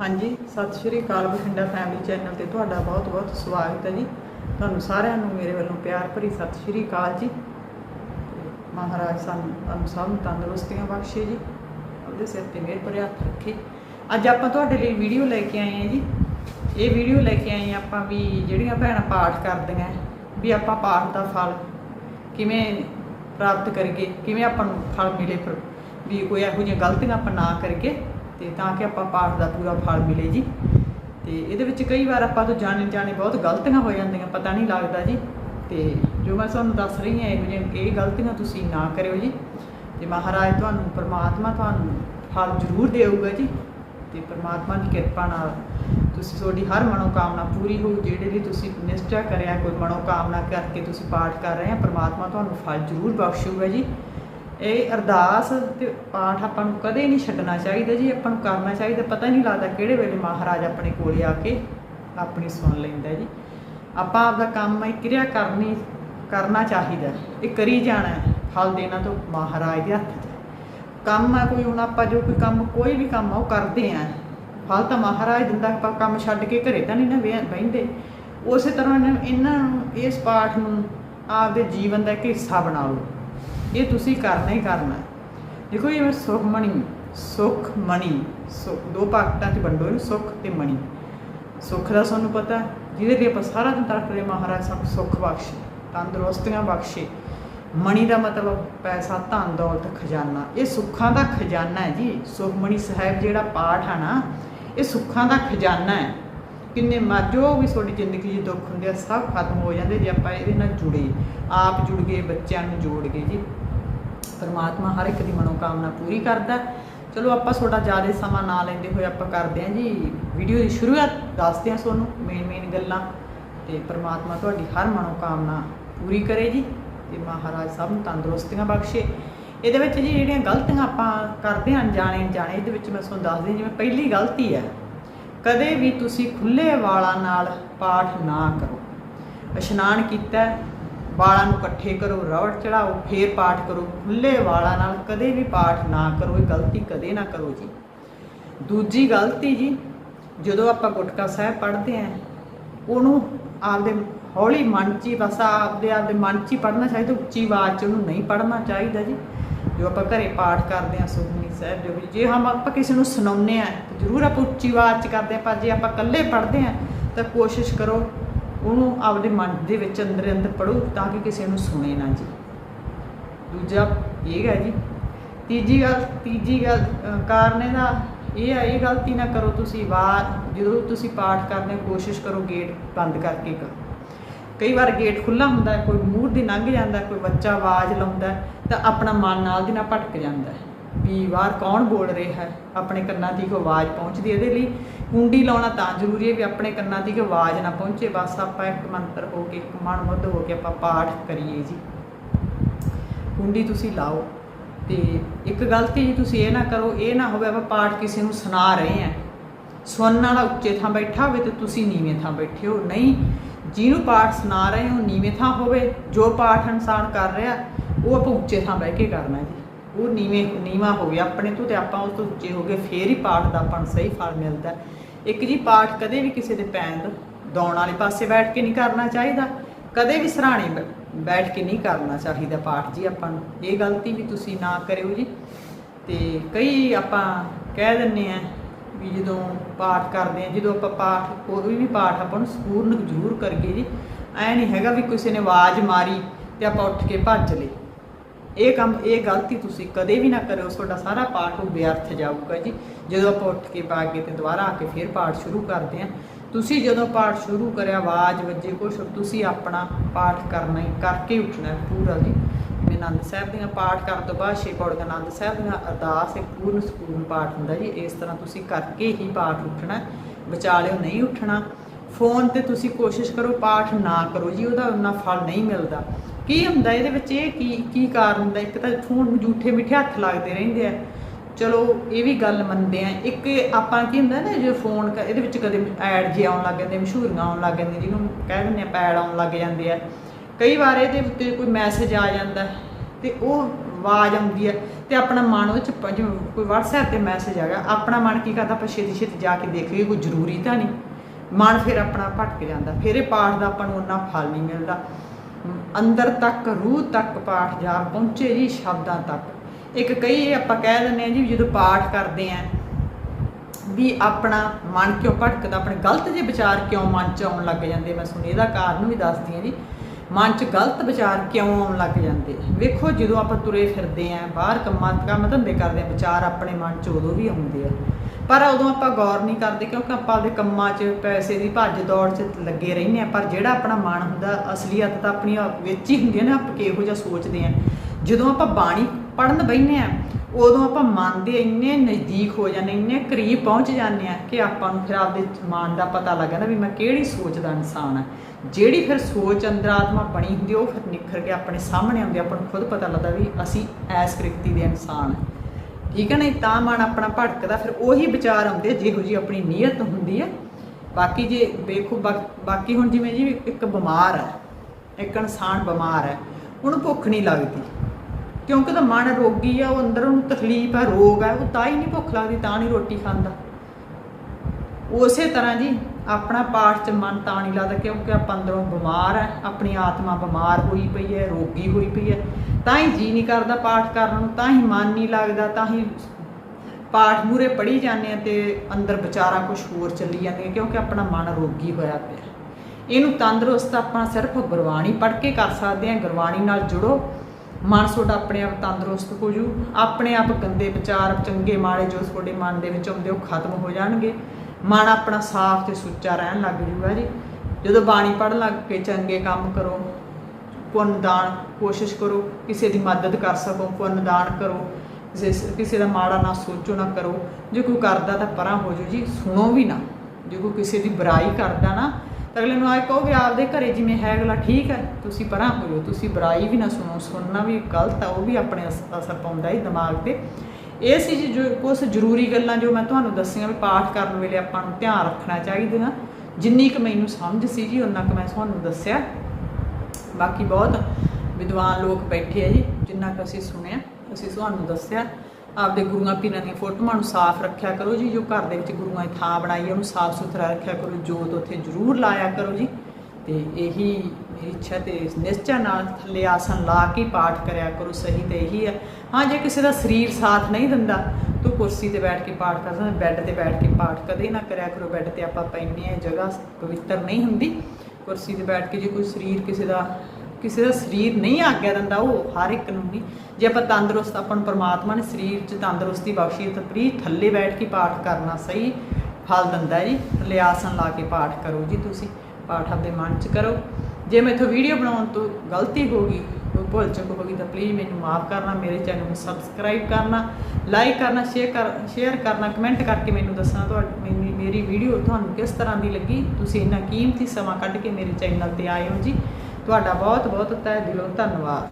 ਹਾਂਜੀ, ਸਤਿ ਸ਼੍ਰੀ ਅਕਾਲ ਬਠਿੰਡਾ ਫੈਮਿਲੀ ਚੈਨਲ ਤੇ ਤੁਹਾਡਾ ਬਹੁਤ-ਬਹੁਤ ਸਵਾਗਤ ਹੈ ਜੀ। ਤੁਹਾਨੂੰ ਸਾਰਿਆਂ ਨੂੰ ਮੇਰੇ ਵੱਲੋਂ ਪਿਆਰ ਭਰੀ ਸਤਿ ਸ਼੍ਰੀ ਅਕਾਲ ਜੀ। ਤੇ ਮਹਾਰਾਜ ਸਾਨੂੰ ਤੁਹਾਨੂੰ ਸਭ ਨੂੰ ਤੰਦਰੁਸਤੀਆਂ ਬਖਸ਼ੇ ਜੀ ਉਹਦੇ ਸਿਰ ਤੇ ਮਿਹਰ ਭਰੇ ਹੱਥ ਰੱਖੇ। ਅੱਜ ਆਪਾਂ ਤੁਹਾਡੇ ਲਈ ਵੀਡੀਓ ਲੈ ਕੇ ਆਏ ਹਾਂ ਜੀ। ਇਹ ਵੀਡੀਓ ਲੈ ਕੇ ਆਏ ਆਪਾਂ ਵੀ ਜਿਹੜੀਆਂ ਭੈਣਾਂ ਪਾਠ ਕਰਦੀਆਂ, ਵੀ ਆਪਾਂ ਪਾਠ ਦਾ ਫਲ ਕਿਵੇਂ ਪ੍ਰਾਪਤ ਕਰੀਏ, ਕਿਵੇਂ ਆਪਾਂ ਨੂੰ ਫਲ ਮਿਲੇ, ਵੀ ਕੋਈ ਇਹੋ ਜਿਹੀਆਂ ਗਲਤੀਆਂ ਆਪਾਂ ਨਾ ਕਰੀਏ। ਤੇ ਤਾਂ ਕਿ ਆਪਾਂ ਪਾਠ ਦਾ ਪੂਰਾ ਫਲ ਮਿਲੇ ਜੀ। ਤੇ ਇਹਦੇ ਵਿੱਚ ਕਈ ਵਾਰ ਆਪਾਂ ਤੋਂ ਜਾਣੇ ਜਾਣੇ ਬਹੁਤ ਗਲਤੀਆਂ ਹੋ ਜਾਂਦੀਆਂ, ਪਤਾ ਨਹੀਂ ਲੱਗਦਾ ਜੀ। ਤੇ ਜੋ ਮੈਂ ਤੁਹਾਨੂੰ ਦੱਸ ਰਹੀ ਹਾਂ, ਇਹੋ ਜਿਹੀਆਂ ਇਹ ਗਲਤੀਆਂ ਤੁਸੀਂ ਨਾ ਕਰਿਓ ਜੀ। ਤੇ ਮਹਾਰਾਜ ਤੁਹਾਨੂੰ, ਪਰਮਾਤਮਾ ਤੁਹਾਨੂੰ ਫਲ ਜ਼ਰੂਰ ਦੇਊਗਾ ਜੀ। ਤੇ ਪਰਮਾਤਮਾ ਦੀ ਕਿਰਪਾ ਨਾਲ ਤੁਸੀਂ ਤੁਹਾਡੀ ਹਰ ਮਨੋਕਾਮਨਾ ਪੂਰੀ ਹੋਊ, ਜਿਹੜੇ ਵੀ ਤੁਸੀਂ ਨਿਸ਼ਚੈ ਕਰਿਆ, ਕੋਈ ਮਨੋਕਾਮਨਾ ਕਰਕੇ ਤੁਸੀਂ ਪਾਠ ਕਰ ਰਹੇ ਆ, ਪਰਮਾਤਮਾ ਤੁਹਾਨੂੰ ਫਲ ਜ਼ਰੂਰ ਬਖਸ਼ੂਗਾ ਜੀ। ਇਹ ਅਰਦਾਸ ਤੇ ਪਾਠ ਆਪਾਂ ਨੂੰ ਕਦੇ ਨਹੀਂ ਛੱਡਣਾ ਚਾਹੀਦਾ ਜੀ, ਆਪਾਂ ਨੂੰ ਕਰਨਾ ਚਾਹੀਦਾ, ਪਤਾ ਨਹੀਂ ਲੱਗਦਾ ਕਿਹੜੇ ਵੇਲੇ ਮਹਾਰਾਜ ਆਪਣੇ ਕੋਲੇ ਆ ਕੇ ਆਪਣੀ ਸੁਣ ਲੈਂਦਾ ਜੀ। ਆਪਾਂ ਆਪਦਾ ਕੰਮ ਇਹ ਕਿਰਿਆ ਕਰਨੀ, ਕਰਨਾ ਚਾਹੀਦਾ, ਇਹ ਕਰੀ ਜਾਣਾ, ਫਲ ਦੇਣਾ ਤਾਂ ਮਹਾਰਾਜ ਦੇ ਹੱਥ 'ਚ। ਹੈ। ਕੰਮ ਆ ਕੋਈ, ਹੁਣ ਆਪਾਂ ਜੋ ਕੋਈ ਕੰਮ, ਕੋਈ ਵੀ ਕੰਮ ਆ, ਉਹ ਕਰਦੇ ਆ। ਫਲ ਤਾਂ ਮਹਾਰਾਜ ਦਿੰਦਾ, ਆਪਾਂ ਕੰਮ ਛੱਡ ਕੇ ਘਰੇ ਤਾਂ ਨਹੀਂ ਨਾ ਬਹਿ- ਬਹਿੰਦੇ। ਉਸੇ ਤਰ੍ਹਾਂ ਇਹਨਾਂ- ਇਹਨਾਂ ਨੂੰ, ਇਸ ਪਾਠ ਨੂੰ ਆਪਦੇ ਜੀਵਨ ਦਾ ਇੱਕ ਹਿੱਸਾ ਬਣਾ ਲਓ। ਇਹ ਤੁਸੀਂ ਕਰਨਾ ਹੀ ਕਰਨਾ। ਦੇਖੋ ਇਹ ਸੁਖਮਣੀ ਸੁਖ ਮਣੀ ਸੁਖ, ਦੋ ਪਾਕਟਾਂ 'ਚ ਵੰਡੋ ਇਹਨੂੰ, ਸੁਖ ਤੇ ਮਣੀ। ਸੁੱਖ ਦਾ ਸਾਨੂੰ ਪਤਾ, ਜਿਹਦੇ ਲਈ ਆਪਾਂ ਸਾਰਾ ਦਿਨ ਤੜਫਦੇ ਮਹਾਰਾਜ ਸਾਨੂੰ ਸੁੱਖ ਬਖਸ਼ੇ, ਤੰਦਰੁਸਤੀਆਂ ਬਖਸ਼ੇ। ਮਣੀ ਦਾ ਮਤਲਬ ਪੈਸਾ, ਧਨ, ਦੌਲਤ, ਖਜ਼ਾਨਾ। ਇਹ ਸੁੱਖਾਂ ਦਾ ਖਜ਼ਾਨਾ ਹੈ ਜੀ। ਸੁਖਮਣੀ ਸਾਹਿਬ ਜਿਹੜਾ ਪਾਠ ਆ ਨਾ, ਇਹ ਸੁੱਖਾਂ ਦਾ ਖਜ਼ਾਨਾ ਹੈ। ਕਿੰਨੇ ਮਾ ਜੋ ਵੀ ਤੁਹਾਡੀ ਜ਼ਿੰਦਗੀ 'ਚ ਦੁੱਖ ਹੁੰਦੇ ਆ, ਸਭ ਖਤਮ ਹੋ ਜਾਂਦੇ ਜੇ ਆਪਾਂ ਇਹਦੇ ਨਾਲ ਜੁੜੇ। ਆਪ ਜੁੜ ਗਏ, ਬੱਚਿਆਂ ਨੂੰ ਜੋੜ ਗਏ ਜੀ। ਪਰਮਾਤਮਾ ਹਰ ਇੱਕ ਦੀ ਮਨੋਕਾਮਨਾ ਪੂਰੀ ਕਰਦਾ ਚਲੋ ਆਪਾਂ ਤੁਹਾਡਾ ਜ਼ਿਆਦਾ ਸਮਾਂ ਨਾ ਲੈਂਦੇ ਹੋਏ ਆਪਾਂ ਕਰਦੇ ਹਾਂ ਜੀ ਵੀਡੀਓ ਦੀ ਸ਼ੁਰੂਆਤ ਦੱਸਦੇ ਹਾਂ ਤੁਹਾਨੂੰ ਮੇਨ ਮੇਨ ਗੱਲਾਂ। ਤੇ ਪਰਮਾਤਮਾ ਤੁਹਾਡੀ ਹਰ ਮਨੋਕਾਮਨਾ ਪੂਰੀ ਕਰੇ ਜੀ ਤੇ ਮਹਾਰਾਜ ਸਭ ਨੂੰ ਤੰਦਰੁਸਤੀਆਂ ਬਖਸ਼ੇ। ਇਹਦੇ ਵਿੱਚ ਜੀ ਜਿਹੜੀਆਂ ਗਲਤੀਆਂ ਆਪਾਂ ਕਰਦੇ ਹਾਂ ਅਣਜਾਣੇ ਅਣਜਾਣੇ, ਇਹਦੇ ਵਿੱਚ ਮੈਂ ਤੁਹਾਨੂੰ ਦੱਸਦੀ ਜਿਵੇਂ ਪਹਿਲੀ ਗਲਤੀ ਹੈ, ਕਦੇ ਵੀ ਤੁਸੀਂ ਖੁੱਲੇ ਵਾਲਾਂ ਨਾਲ ਪਾਠ ਨਾ ਕਰੋ। ਇਸ਼ਨਾਨ ਕੀਤਾ ਵਾਲਾਂ ਨੂੰ ਇਕੱਠੇ ਕਰੋ ਰਵੜ ਚੜਾਓ, ਫੇਰ ਪਾਠ ਕਰੋ ਖੁੱਲੇ ਵਾਲਾਂ ਨਾਲ ਕਦੇ ਵੀ ਪਾਠ ਨਾ ਕਰੋ, ਇਹ ਗਲਤੀ ਕਦੇ ਨਾ ਕਰੋ ਜੀ। ਦੂਜੀ ਗਲਤੀ ਜੀ, ਜਦੋਂ ਆਪਾਂ ਗੁਟਕਾ ਸਾਹਿਬ ਪੜ੍ਹਦੇ ਆਂ ਉਹਨੂੰ ਆਪਦੇ ਹੌਲੀ ਮਨ 'ਚ ਹੀ ਬਸ ਆਪਦੇ ਆਪਦੇ ਮਨ 'ਚ ਹੀ ਪੜ੍ਹਨਾ ਚਾਹੀਦਾ, ਉੱਚੀ ਆਵਾਜ਼ 'ਚ ਉਹਨੂੰ ਨਹੀਂ ਪੜ੍ਹਨਾ ਚਾਹੀਦਾ ਜੀ। ਜੋ ਆਪਾਂ ਘਰੇ ਪਾਠ ਕਰਦੇ ਆਂ ਸੁਖਮਨੀ ਸਾਹਿਬ ਜੋ ਵੀ, ਜੇ ਹਮ ਆਪਾਂ ਕਿਸੇ ਨੂੰ ਸੁਣਾਉਂਦੇ ਆਂ ਜ਼ਰੂਰ ਆਪਾਂ ਉੱਚੀ ਆਵਾਜ਼ 'ਚ ਕਰਦੇ ਆਂ ਪਰ ਜੇ ਆਪਾਂ ਇਕੱਲੇ ਪੜ੍ਹਦੇ ਆਂ ਤਾਂ ਕੋਸ਼ਿਸ਼ ਕਰੋ ਉਹਨੂੰ ਆਪਦੇ ਮਨ ਦੇ ਵਿੱਚ ਅੰਦਰ ਅੰਦਰ ਪੜੋ ਤਾਂ ਕਿ ਕਿਸੇ ਨੂੰ ਸੁਣੇ ਨਾ ਜੀ। ਦੂਜਾ ਇਹ ਹੈ ਜੀ, ਤੀਜੀ ਗੱਲ ਤੀਜੀ ਗੱਲ ਕਾਰਨ ਇਹਦਾ ਇਹ ਆ ਇਹ ਗਲਤੀ ਨਾ ਕਰੋ ਤੁਸੀਂ, ਬਾਹਰ ਜਦੋਂ ਤੁਸੀਂ ਪਾਠ ਕਰਦੇ ਹੋ ਕੋਸ਼ਿਸ਼ ਕਰੋ, ਗੇਟ ਬੰਦ ਕਰਕੇ ਕਰੋ। ਕਈ ਵਾਰ ਗੇਟ ਖੁੱਲਾ ਹੁੰਦਾ ਕੋਈ ਮੂਹਰ ਦੀ ਲੰਘ ਜਾਂਦਾ ਕੋਈ ਬੱਚਾ ਆਵਾਜ਼ ਲਾਉਂਦਾ ਤਾਂ ਆਪਣਾ ਮਨ ਨਾਲ ਦੀ ਨਾਲ ਭਟਕ ਜਾਂਦਾ ਵੀ ਬਾਹਰ ਕੌਣ ਬੋਲ ਰਿਹਾ ਹੈ? ਆਪਣੇ ਕੰਨਾਂ ਦੀ ਆਵਾਜ਼ ਪਹੁੰਚਦੀ ਇਹਦੇ ਲਈ ਕੁੰਡੀ ਲਾਉਣਾ ਤਾਂ ਜ਼ਰੂਰੀ ਹੈ ਵੀ ਆਪਣੇ ਕੰਨਾਂ ਦੀ ਕੋਈ ਆਵਾਜ਼ ਨਾ ਪਹੁੰਚੇ। ਬਸ ਆਪਾਂ ਇੱਕ ਮੰਤਰ ਹੋ ਕੇ, ਇੱਕ ਮਨ ਮੁੱਧ ਹੋ ਕੇ ਆਪਾਂ ਪਾਠ ਕਰੀਏ ਜੀ। ਕੁੰਡੀ ਤੁਸੀਂ ਲਾਓ। ਤੇ ਇੱਕ ਗਲਤੀ ਜੀ ਤੁਸੀਂ ਇਹ ਨਾ ਕਰੋ, ਇਹ ਨਾ ਹੋਵੇ ਆਪਾਂ ਪਾਠ ਕਿਸੇ ਨੂੰ ਸੁਣਾ ਰਹੇ ਆ ਸੁਣਨ ਵਾਲਾ ਉੱਚੇ ਥਾਂ ਬੈਠਾ ਹੋਵੇ ਤੇ ਤੁਸੀਂ ਨੀਵੇਂ ਥਾਂ ਬੈਠੇ ਹੋ। ਨਹੀਂ, ਜਿਹਨੂੰ ਪਾਠ ਸੁਣਾ ਰਹੇ ਹੋ, ਨੀਵੇਂ ਥਾਂ ਹੋਵੇ, ਜੋ ਪਾਠ ਇਨਸਾਨ ਕਰ ਰਿਹਾ, ਉਹ ਆਪਾਂ ਉੱਚੇ ਥਾਂ ਬਹਿ ਕੇ ਕਰਨਾ ਜੀ। ਉਹ ਨੀਵੇਂ ਨੀਵਾ ਹੋ ਗਿਆ। ਆਪਣੇ ਤੋਂ ਤੇ ਆਪਾਂ ਉਸ ਤੋਂ ਉੱਚੇ ਹੋ ਗਏ। ਫੇਰ ਹੀ ਪਾਠ ਦਾ ਆਪਾਂ ਨੂੰ ਸਹੀ ਫਲ ਮਿਲਦਾ। ਇੱਕ ਜੀ ਪਾਠ ਕਦੇ ਵੀ ਕਿਸੇ ਦੇ ਪੈਰ ਦੌਣ ਵਾਲੇ ਪਾਸੇ ਬੈਠ ਕੇ ਨਹੀਂ ਕਰਨਾ ਚਾਹੀਦਾ। ਕਦੇ ਵੀ ਸਰਾਣੇ ਬੈ- ਬੈਠ ਕੇ ਨਹੀਂ ਕਰਨਾ ਚਾਹੀਦਾ ਪਾਠ ਜੀ ਆਪਾਂ ਨੂੰ। ਇਹ ਗਲਤੀ ਵੀ ਤੁਸੀਂ ਨਾ ਕਰਿਓ ਜੀ। ਤੇ ਕਈ ਆਪਾਂ ਕਹਿ ਦਿੰਨੇ ਆ ਵੀ ਜਦੋਂ ਪਾਠ ਕਰਦੇ ਆ, ਜਦੋਂ ਆਪਾਂ ਪਾਠ, ਕੋਈ ਵੀ ਪਾਠ ਆਪਾਂ ਨੂੰ ਸਪੂਰਨ ਜ਼ਰੂਰ ਕਰੀਏ ਜੀ। ਐ ਨਹੀਂ ਹੈਗਾ ਵੀ ਕਿਸੇ ਨੇ ਆਵਾਜ਼ ਮਾਰੀ ਤੇ ਆਪਾਂ ਉੱਠ ਕੇ ਭੱਜ ਲਈ ਇਹ ਕੰਮ, ਇਹ ਗਲਤੀ ਤੁਸੀਂ ਕਦੇ ਵੀ ਨਾ ਕਰਿਓ। ਤੁਹਾਡਾ ਸਾਰਾ ਪਾਠ ਉਹ ਵਿਅਰਥ ਜਾਊਗਾ ਜੀ। ਜਦੋਂ ਆਪਾਂ ਉੱਠ ਕੇ ਪਾ ਕੇ ਤੇ ਦੁਬਾਰਾ ਆ ਕੇ ਫਿਰ ਪਾਠ ਸ਼ੁਰੂ ਕਰਦੇ ਆ ਤੁਸੀਂ ਜਦੋਂ ਪਾਠ ਸ਼ੁਰੂ ਕਰਿਆ, ਆਵਾਜ਼ ਵੱਜੇ, ਕੁਛ, ਤੁਸੀਂ ਆਪਣਾ ਪਾਠ ਕਰਨਾ ਹੀ, ਕਰਕੇ ਉੱਠਣਾ ਪੂਰਾ ਜੀ। ਜਿਵੇਂ ਆਨੰਦ ਸਾਹਿਬ ਦੀਆਂ ਪਾਠ ਕਰਨ ਤੋਂ ਬਾਅਦ ਛੇ ਪੌੜੀਆਂ ਆਨੰਦ ਸਾਹਿਬ ਦੀਆਂ ਅਰਦਾਸ, ਇੱਕ ਪੂਰਨ ਸਕੂਨ ਪਾਠ ਹੁੰਦਾ ਜੀ। ਇਸ ਤਰ੍ਹਾਂ ਤੁਸੀਂ ਕਰਕੇ ਹੀ ਪਾਠ ਉੱਠਣਾ ਵਿਚਾਲਿਓ ਨਹੀਂ ਉੱਠਣਾ। ਫੋਨ ਤੇ ਤੁਸੀਂ ਕੋਸ਼ਿਸ਼ ਕਰੋ, ਪਾਠ ਨਾ ਕਰੋ ਜੀ, ਉਹਦਾ ਉਨਾ ਫਲ ਨਹੀਂ ਮਿਲਦਾ। ਕੀ ਹੁੰਦਾ ਇਹਦੇ ਵਿੱਚ? ਇਹ ਕੀ ਕੀ ਕਾਰਨ ਹੁੰਦਾ? ਇੱਕ ਤਾਂ ਫੋਨ ਨੂੰ ਝੂਠੇ ਮਿੱਠੇ ਹੱਥ ਲੱਗਦੇ ਰਹਿੰਦੇ ਆ। ਚਲੋ, ਇਹ ਵੀ ਗੱਲ ਮੰਨਦੇ ਆ। ਇੱਕ ਆਪਾਂ ਕੀ ਹੁੰਦਾ ਨਾ, ਜੇ ਫੋਨ ਕ- ਇਹਦੇ ਵਿੱਚ ਕਦੇ ਐਡ ਜੇ ਆਉਣ ਲੱਗ ਜਾਂਦੇ, ਮਸ਼ਹੂਰੀਆਂ ਆਉਣ ਲੱਗ ਜਾਂਦੀਆਂ, ਜਿਹਨੂੰ ਕਹਿ ਦਿੰਦੇ ਆ, ਪੈਡ ਆਉਣ ਲੱਗ ਜਾਂਦੇ ਆ। ਕਈ ਵਾਰ ਇਹਦੇ ਉੱਤੇ ਕੋਈ ਮੈਸੇਜ ਆ ਜਾਂਦਾ ਹੈ ਤੇ ਉਹ ਆਵਾਜ਼ ਆਉਂਦੀ ਹੈ ਤੇ ਆਪਣਾ ਮਨ ਵਿੱਚ ਜਿਵੇਂ ਕੋਈ WhatsApp ਤੇ ਮੈਸੇਜ ਆ ਗਿਆ, ਆਪਣਾ ਮਨ ਕੀ ਕਰਦਾ? ਆਪਾਂ ਛੇਤੀ ਛੇਤੀ ਜਾ ਕੇ ਦੇਖ ਲਈਏ, ਕੋਈ ਜ਼ਰੂਰੀ ਤਾਂ ਨਹੀਂ। ਮਨ ਫਿਰ ਆਪਣਾ ਭਟਕ ਜਾਂਦਾ। ਫਿਰ ਇਹ ਪਾਠ ਦਾ ਆਪਾਂ ਨੂੰ ਉਹਨਾਂ ਫਲ ਨਹੀਂ ਮਿਲਦਾ। ਅੰਦਰ ਤੱਕ, ਰੂਹ ਤੱਕ ਪਾਠ ਜਾ ਪਹੁੰਚੇ ਜੀ ਸ਼ਬਦਾਂ ਤੱਕ। ਇੱਕ ਕਈ ਆਪਾਂ ਕਹਿ ਦਿੰਦੇ ਆ ਜੀ ਜਦੋਂ ਪਾਠ ਕਰਦੇ ਆ ਵੀ ਆਪਣਾ ਮਨ ਕਿਉਂ ਭਟਕਦਾ, ਆਪਣੇ ਗਲਤ ਜੇ ਵਿਚਾਰ ਕਿਉਂ ਮਨ 'ਚ ਆਉਣ ਲੱਗ ਜਾਂਦੇ? ਮੈਂ ਸੁਣੀ ਇਹਦਾ ਕਾਰਨ ਵੀ ਦੱਸਦੀ ਹਾਂ ਜੀ। ਮਨ 'ਚ ਗਲਤ ਵਿਚਾਰ ਕਿਉਂ ਆਉਣ ਲੱਗ ਜਾਂਦੇ? ਵੇਖੋ ਜਦੋਂ ਆਪਾਂ ਤੁਰੇ ਫਿਰਦੇ ਆਂ ਬਾਹਰ ਕੰਮਾਂ ਕੰਮ ਧੰਦੇ ਕਰਦੇ ਆਂ ਵਿਚਾਰ ਆਪਣੇ ਮਨ 'ਚ ਉਦੋਂ ਵੀ ਆਉਂਦੇ ਆ। ਪਰ ਉਦੋਂ ਆਪਾਂ ਗੌਰ ਨਹੀਂ ਕਰਦੇ ਕਿਉਂਕਿ ਆਪਾਂ ਆਪਦੇ ਕੰਮਾਂ 'ਚ ਪੈਸੇ ਦੀ ਭੱਜ ਦੌੜ 'ਚ ਲੱਗੇ ਰਹਿੰਦੇ ਆ ਪਰ ਜਿਹੜਾ ਆਪਣਾ ਮਨ ਹੁੰਦਾ, ਅਸਲੀਅਤ ਤਾਂ ਆਪਣੀ ਵਿੱਚ ਹੀ ਹੁੰਦੀ ਹੈ ਨਾ, ਆਪਾਂ ਕਿਹੋ ਜਿਹਾ ਸੋਚਦੇ ਆਂ ਜਦੋਂ ਆਪਾਂ ਬਾਣੀ ਪੜਨ ਬੈਠਨੇ ਆ ਉਦੋਂ ਆਪਾਂ ਮਨ ਦੇ ਇੰਨੇ ਨਜ਼ਦੀਕ ਹੋ ਜਾਂਦੇ ਇੰਨੇ ਕਰੀਬ ਪਹੁੰਚ ਜਾਂਦੇ ਆ ਕਿ ਆਪਾਂ ਨੂੰ ਫਿਰ ਆਪਦੇ ਮਨ ਦਾ ਪਤਾ ਲੱਗ ਜਾਂਦਾ ਵੀ ਮੈਂ ਕਿਹੜੀ ਸੋਚ ਦਾ ਇਨਸਾਨ ਆ ਜਿਹੜੀ ਫਿਰ ਸੋਚ ਅੰਦਰ ਆਤਮਾ ਬਣੀ ਹੁੰਦੀ, ਉਹ ਫਿਰ ਨਿਖਰ ਕੇ ਆਪਣੇ ਸਾਹਮਣੇ ਆਉਂਦੀ ਆਪਾਂ ਨੂੰ ਖੁਦ ਪਤਾ ਲੱਗਦਾ ਵੀ ਅਸੀਂ ਐਸ ਕ੍ਰਿਤੀ ਦੇ ਇਨਸਾਨ ਆ ਠੀਕ ਹੈ ਨਾ? ਤਾਂ ਮਨ ਆਪਣਾ ਭਟਕਦਾ, ਫਿਰ ਉਹੀ ਵਿਚਾਰ ਆਉਂਦੇ ਜਿਹੋ ਜੀ ਆਪਣੀ ਨੀਅਤ ਹੁੰਦੀ ਹੈ ਬਾਕੀ ਜੇ ਵੇਖੋ ਬਾਕ- ਬਾਕੀ ਹੁਣ ਜਿਵੇਂ ਜੀ ਇੱਕ ਬਿਮਾਰ ਹੈ ਇੱਕ ਇਨਸਾਨ ਬਿਮਾਰ ਹੈ ਉਹਨੂੰ ਭੁੱਖ ਨਹੀਂ ਲੱਗਦੀ। ਕਿਉਂਕਿ ਉਹਦਾ ਮਨ ਰੋਗੀ ਆ, ਉਹ ਅੰਦਰ ਉਹਨੂੰ ਤਕਲੀਫ ਹੈ ਰੋਗ ਹੈ ਉਹ ਤਾਂ ਹੀ ਨਹੀਂ ਭੁੱਖ ਲੱਗਦੀ, ਤਾਂ ਨਹੀਂ ਰੋਟੀ ਖਾਂਦਾ। ਉਸੇ ਤਰ੍ਹਾਂ ਜੀ ਆਪਣਾ ਪਾਠ ਚ ਮਨ ਤਾਂ ਨਹੀਂ ਲੱਗਦਾ ਕਿਉਂਕਿ ਆਪਾਂ ਅੰਦਰੋਂ ਬਿਮਾਰ ਹੈ ਆਪਣੀ ਆਤਮਾ ਬਿਮਾਰ ਹੋਈ ਪਈ ਹੈ, ਰੋਗੀ ਹੋਈ ਪਈ ਹੈ। ਤਾਂ ਹੀ ਜੀ ਨਹੀਂ ਕਰਦਾ ਪਾਠ ਕਰਨ ਨੂੰ, ਤਾਂ ਹੀ ਮਨ ਨਹੀਂ ਲੱਗਦਾ, ਤਾਂ ਹੀ ਪਾਠ ਮੂਰੇ ਪੜੀ ਜਾਂਦੇ ਆ ਤੇ ਅੰਦਰ ਵਿਚਾਰਾਂ ਕੁਝ ਹੋਰ ਚੱਲੀ ਜਾਂਦੀਆਂ ਕਿਉਂਕਿ ਆਪਣਾ ਮਨ ਰੋਗੀ ਹੋਇਆ ਪਿਆ। ਇਹਨੂੰ ਤੰਦਰੁਸਤ ਆਪਾਂ ਸਿਰਫ ਗੁਰਬਾਣੀ ਪੜ੍ਹ ਕੇ ਕਰ ਸਕਦੇ ਹਾਂ, ਗੁਰਬਾਣੀ ਨਾਲ ਜੁੜੋ। ਮਨ ਤੁਹਾਡਾ ਆਪਣੇ ਆਪ ਤੰਦਰੁਸਤ ਹੋ ਜੂ। ਆਪਣੇ ਆਪ ਗੰਦੇ ਵਿਚਾਰ, ਚੰਗੇ ਮਾੜੇ ਜੋ ਤੁਹਾਡੇ ਮਨ ਦੇ ਵਿੱਚ ਆਉਂਦੇ ਉਹ ਖਤਮ ਹੋ ਜਾਣਗੇ। ਮਨ ਆਪਣਾ ਸਾਫ਼ ਤੇ ਸੁੱਚਾ ਰਹਿਣ ਲੱਗ ਜੂਗਾ ਜੀ ਜਦੋਂ ਬਾਣੀ ਪੜ੍ਹਨ ਲੱਗ ਕੇ ਚੰਗੇ ਕੰਮ ਕਰੋ, ਪੁੰਨ ਦਾਨ ਕੋਸ਼ਿਸ਼ ਕਰੋ, ਕਿਸੇ ਦੀ ਮਦਦ ਕਰ ਸਕੋ, ਪੁੰਨ ਦਾਨ ਕਰੋ ਕਿਸੇ ਕਿਸੇ ਦਾ ਮਾੜਾ ਨਾ ਸੋਚੋ, ਨਾ ਕਰੋ, ਜੇ ਕੋਈ ਕਰਦਾ ਤਾਂ ਪਰਾਂ ਹੋ ਜਾਓ ਜੀ, ਸੁਣੋ ਵੀ ਨਾ। ਜੇ ਕੋਈ ਕਿਸੇ ਦੀ ਬੁਰਾਈ ਕਰਦਾ ਨਾ, ਤਾਂ ਅਗਲੇ ਨੂੰ ਆਏ ਕਹੋਗੇ ਆਪਦੇ ਘਰੇ ਜਿਵੇਂ ਹੈ ਅਗਲਾ ਠੀਕ ਹੈ, ਤੁਸੀਂ ਪਰਾਂ ਹੋ ਜਾਓ, ਤੁਸੀਂ ਬੁਰਾਈ ਵੀ ਨਾ ਸੁਣੋ, ਸੁਣਨਾ ਵੀ ਗਲਤ ਆ, ਉਹ ਵੀ ਆਪਣੇ ਅਸਰ ਪਾਉਂਦਾ ਹੈ ਦਿਮਾਗ ਤੇ। ਇਹ ਸੀ ਜੀ ਜੋ ਕੁਝ ਜ਼ਰੂਰੀ ਗੱਲਾਂ ਜੋ ਮੈਂ ਤੁਹਾਨੂੰ ਦੱਸੀਆਂ ਵੀ ਪਾਠ ਕਰਨ ਵੇਲੇ ਆਪਾਂ ਨੂੰ ਧਿਆਨ ਰੱਖਣਾ ਚਾਹੀਦਾ ਜਿੰਨੀ ਕੁ ਮੈਨੂੰ ਸਮਝ ਸੀ ਜੀ ਉਹਨਾਂ ਕੁ ਮੈਂ ਤੁਹਾਨੂੰ ਦੱਸਿਆ। ਬਾਕੀ ਬਹੁਤ ਵਿਦਵਾਨ ਲੋਕ ਬੈਠੇ ਆ ਜੀ, ਜਿੰਨਾ ਕੁ ਅਸੀਂ ਸੁਣਿਆ, ਅਸੀਂ ਤੁਹਾਨੂੰ ਦੱਸਿਆ। ਆਪਦੇ ਗੁਰੂਆਂ ਪੀਰਾਂ ਦੀਆਂ ਫੋਟੋਆਂ ਨੂੰ ਸਾਫ਼ ਰੱਖਿਆ ਕਰੋ ਜੀ, ਜੋ ਘਰ ਦੇ ਵਿੱਚ ਗੁਰੂਆਂ ਦੀ ਥਾਂ ਬਣਾਈ ਹੈ ਉਹਨੂੰ ਸਾਫ਼ ਸੁਥਰਾ ਰੱਖਿਆ ਕਰੋ, ਜੋਤ ਉੱਥੇ ਜ਼ਰੂਰ ਲਾਇਆ ਕਰੋ ਜੀ। ਤੇ ਇਹੀ ਮੇਰੀ ਇੱਛਾ ਤੇ ਨਿਸ਼ਚਾ ਨਾਲ ਥੱਲੇ ਆਸਨ ਲਾ ਕੇ ਪਾਠ ਕਰਿਆ ਕਰੋ, ਸਹੀ ਤੇ ਇਹੀ ਹੈ ਹਾਂ, ਜੇ ਕਿਸੇ ਦਾ ਸਰੀਰ ਸਾਥ ਨਹੀਂ ਦਿੰਦਾ, ਤੂੰ ਕੁਰਸੀ ਤੇ ਬੈਠ ਕੇ ਪਾਠ ਕਰ ਸਕਦਾ, ਬੈੱਡ ਤੇ ਬੈਠ ਕੇ ਪਾਠ ਕਦੇ ਨਾ ਕਰਿਆ ਕਰੋ। ਬੈੱਡ ਤੇ ਆਪਾਂ ਪੈਂਦੇ ਆ ਜਗ੍ਹਾ ਪਵਿੱਤਰ ਨਹੀਂ ਹੁੰਦੀ। ਕੁਰਸੀ ਤੇ ਬੈਠ ਕੇ ਜੇ ਕੋਈ ਸਰੀਰ ਕਿਸੇ ਦਾ ਕਿਸੇ ਦਾ ਸਰੀਰ ਨਹੀਂ ਆਗਿਆ ਦਿੰਦਾ, ਉਹ ਹਰ ਇੱਕ ਨੂੰ ਨਹੀਂ। ਜੇ ਆਪਾਂ ਤੰਦਰੁਸਤ, ਆਪਾਂ ਨੂੰ ਪਰਮਾਤਮਾ ਨੇ ਸਰੀਰ 'ਚ ਤੰਦਰੁਸਤੀ ਬਖਸ਼ੀ ਤਾਂ ਪ੍ਰੀਤ ਥੱਲੇ ਬੈਠ ਕੇ ਪਾਠ ਕਰਨਾ ਸਹੀ ਫਲ ਦਿੰਦਾ ਜੀ। ਥੱਲੇ ਆਸਨ ਲਾ ਕੇ ਪਾਠ ਕਰੋ ਜੀ ਤੁਸੀਂ। ਪਾਠ ਆਪਦੇ ਮਨ 'ਚ ਕਰੋ। ਜੇ ਮੈਥੋਂ ਵੀਡੀਓ ਬਣਾਉਣ ਤੋਂ ਗਲਤੀ ਹੋ ਗਈ ਕੋਈ ਭੁੱਲ ਚੁੱਕ ਹੋ ਗਈ ਤਾਂ ਪਲੀਜ਼ ਮੈਨੂੰ ਮਾਫ ਕਰਨਾ, ਮੇਰੇ ਚੈਨਲ ਨੂੰ ਸਬਸਕ੍ਰਾਈਬ ਕਰਨਾ ਲਾਈਕ ਕਰਨਾ ਸ਼ੇਅਰ ਕਰ ਸ਼ੇਅਰ ਕਰਨਾ ਕਮੈਂਟ ਕਰਕੇ ਮੈਨੂੰ ਦੱਸਣਾ ਤੁਹਾਡੀ ਮੇਰੀ- ਮੇਰੀ ਵੀਡੀਓ ਤੁਹਾਨੂੰ ਕਿਸ ਤਰ੍ਹਾਂ ਦੀ ਲੱਗੀ। ਤੁਸੀਂ ਇੰਨਾ ਕੀਮਤੀ ਸਮਾਂ ਕੱਢ ਕੇ ਮੇਰੇ ਚੈਨਲ ਤੇ ਆਏ ਹੋ ਜੀ। ਤੁਹਾਡਾ ਬਹੁਤ ਬਹੁਤ ਤਹਿ ਦਿਲੋਂ ਧੰਨਵਾਦ।